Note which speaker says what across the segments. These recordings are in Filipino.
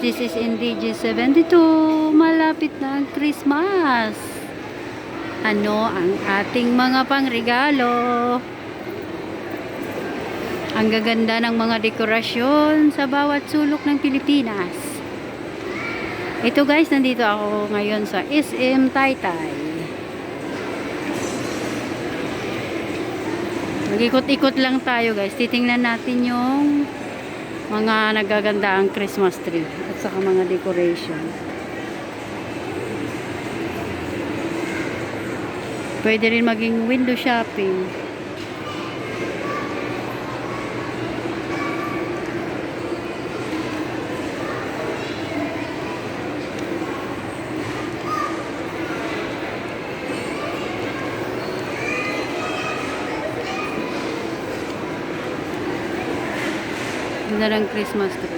Speaker 1: this is NDG 72. Malapit na ang Christmas. Ano ang ating mga pangregalo? Ang gaganda ng mga dekorasyon sa bawat sulok ng Pilipinas. Ito guys, nandito ako ngayon sa SM Taytay. Mag-ikot-ikot lang tayo guys. Titingnan natin yung mga nagaganda ang Christmas tree at saka mga decoration. Pwede rin maging window shopping. Ganda ng Christmas tree.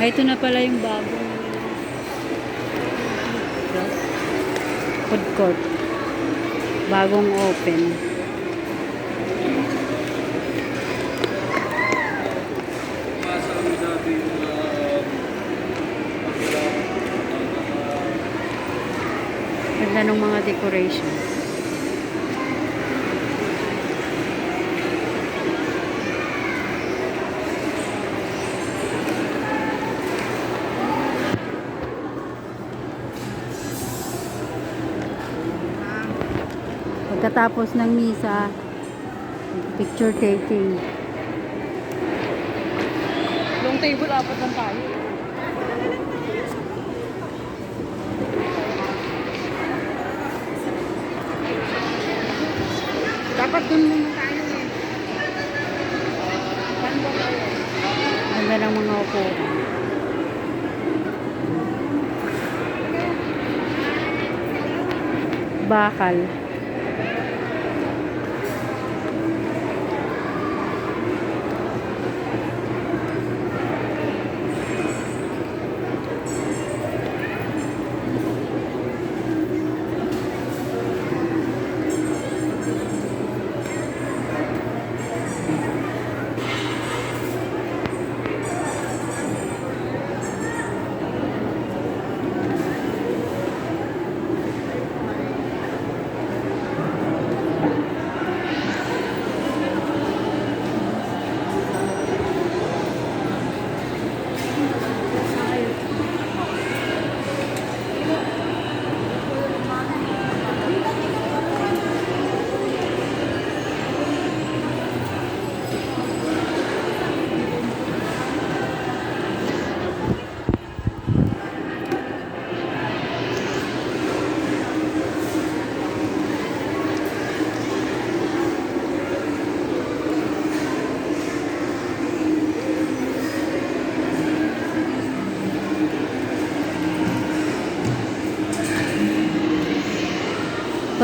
Speaker 1: Ay, ito na pala yung bagong food court. Bagong open. Ganda ng mga decoration. Pagkatapos ng misa, picture taking.
Speaker 2: Long table, apat lang tayo. Dapat dun muna tayo eh.
Speaker 1: Ganda ng mga upuan. Bakal.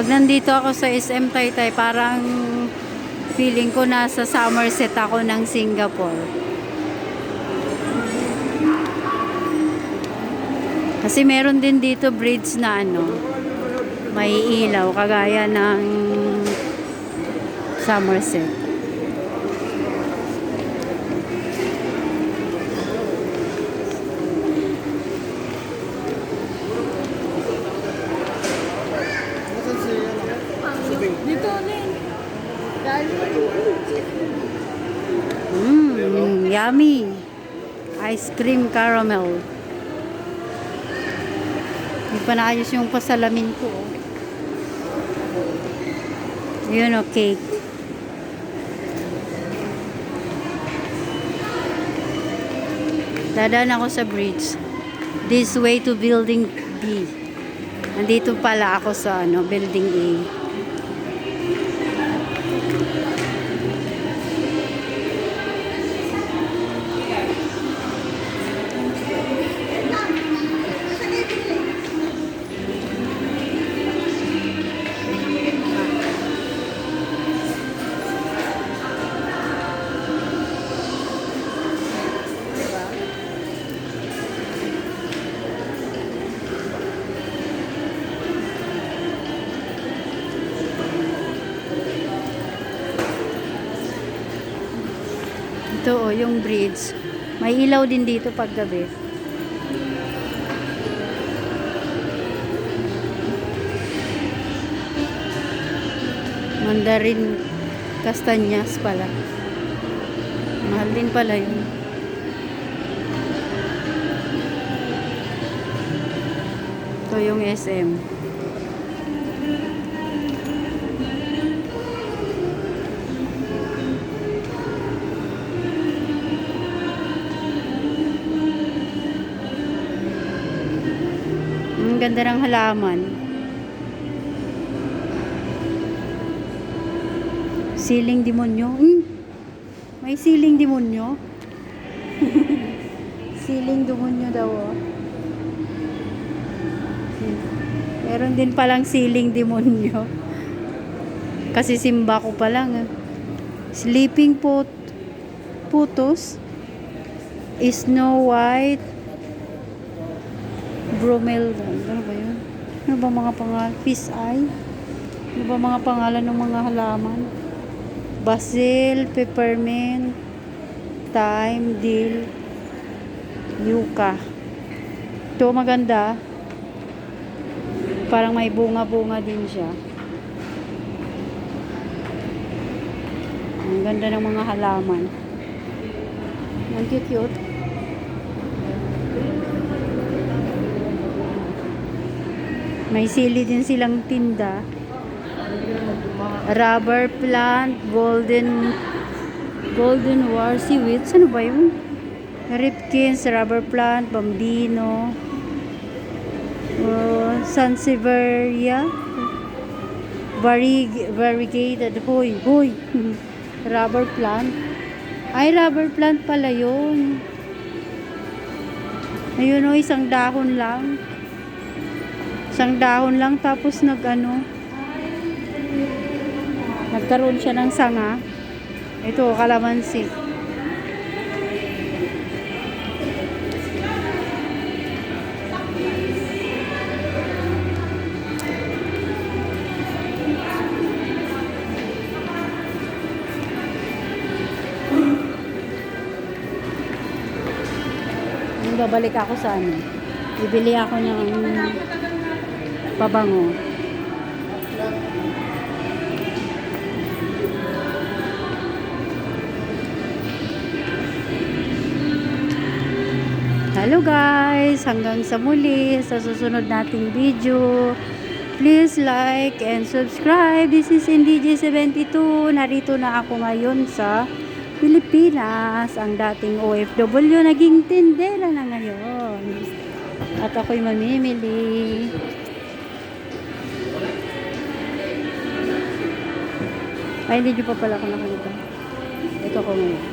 Speaker 1: Pag nandito ako sa SM Taytay, parang feeling ko nasa Somerset ako ng Singapore. Kasi meron din dito bridge na ano, may ilaw, kagaya ng Somerset. Yummy. Ice cream caramel. Hindi pa naayos yung pasalamin ko. Yun o, cake. Dadaan ako sa bridge. This way to building B. Nandito pala ako sa ano, building A. yung bridge. May ilaw din dito pag gabi. Mandarin Castanyas pala. Mahal din pala yun. Ito yung SM. Ganda ng halaman. Siling demonyo. Hmm. May siling demonyo. siling demonyo daw oh. Hmm. Meron din palang siling demonyo. Kasi simba ko pa lang. eh. Sleeping pot putos. Snow White. Bromelda. Ano ba yun? Ano ba mga pangalan? Fish eye? Ano ba mga pangalan ng mga halaman? Basil, peppermint, thyme, dill, yucca. Ito maganda. Parang may bunga-bunga din siya. Ang ganda ng mga halaman. Ang cute-cute. May sili din silang tinda. Rubber plant, golden golden war seaweed. Ano ba yun? Ripkins, rubber plant, bambino, uh, sansevieria, varig variegated, hoy, hoy, rubber plant. Ay, rubber plant pala yun. Ayun o, isang dahon lang. Isang dahon lang tapos nag ano, nagkaroon siya ng sanga. Ito, kalamansi. Babalik ako sa ano. Bibili ako ng pabango. Hello guys! Hanggang sa muli sa susunod nating video. Please like and subscribe. This is NDJ72. Narito na ako ngayon sa Pilipinas. Ang dating OFW naging tindera na ngayon. At ako'y mamimili. Ay, hindi nyo pa pala ako nakita. Ito ko ngayon.